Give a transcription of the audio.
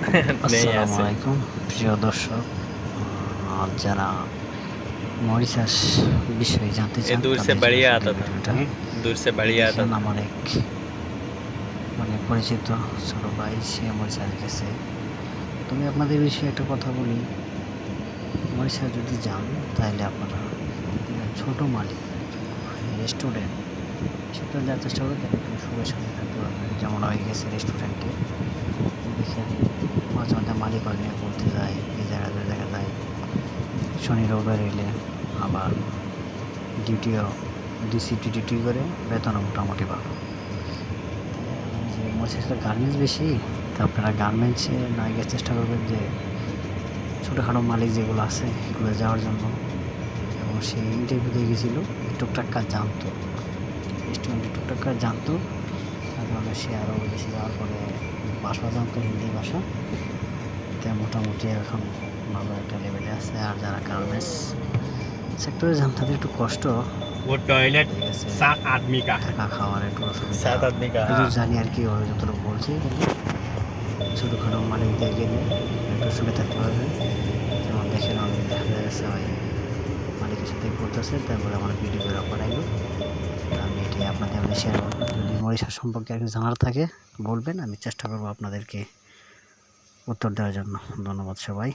আসসালামু আলাইকুম প্রিয় দর্শক যারা মরিশাস বিষয়ে জানতে চান দূর সে বাড়িয়ে আমার এক মানে পরিচিত ছোট ভাই সে মরিশাস গেছে। তুমি আপনাদের বিষয়ে একটা কথা বলি। মরিশাস যদি যান তাহলে আপনারা ছোট মালিক রেস্টুরেন্ট সেটা যার চেষ্টা করবেন একটু সবাই সঙ্গে থাকতে পারবেন যেমন হয়ে গেছে রেস্টুরেন্টে দেখে মাঝে মাঝে মালিক নিয়ে ঘুরতে যায়, এই ওই জায়গায় যায়। শনি রবিবার এলে আবার ডিউটিও ডিসিপি ডিউটি করে বেতন মোটামুটি ভালো যে মরিচাসটা গার্মেন্টস বেশি, তো আপনারা গার্মেন্টসে না গিয়ে চেষ্টা করবেন যে ছোটোখাটো মালিক যেগুলো আছে, এগুলো যাওয়ার জন্য। এবং সে ইন্টারভিউ দিয়ে গেছিল টুকটাক কাজ জানতো। রেস্টুরেন্টে টুকটাক কাজ জানতো। তার কারণে সে আরও বেশি যাওয়ার পরে ভাষা জানতো, হিন্দি ভাষা। মোটামুটি এখন ভালো একটা লেভেলে আছে। আর যারা গার্মেন্টস সেক্টরে যান তাদের একটু কষ্ট। ও টয়লেট সাত আদমি কা টাকা খাওয়ার একটু সাত আদমি কা জানি আর কি ওই যতটা বলছি ছোটোখাটো মালিকদের গেলে একটু সুখে থাকতে পারবে। যেমন দেখেন অনেক দেখা যাচ্ছে ওই মালিকের সাথে করতেছে তারপরে আমার ভিডিও করে করাইলো আমি এটি আপনাদের মানে আমি শেয়ার করব। যদি মরিশার সম্পর্কে আর কিছু জানার থাকে বলবেন আমি চেষ্টা করব আপনাদেরকে উত্তর দেওয়ার জন্য ধন্যবাদ সবাই।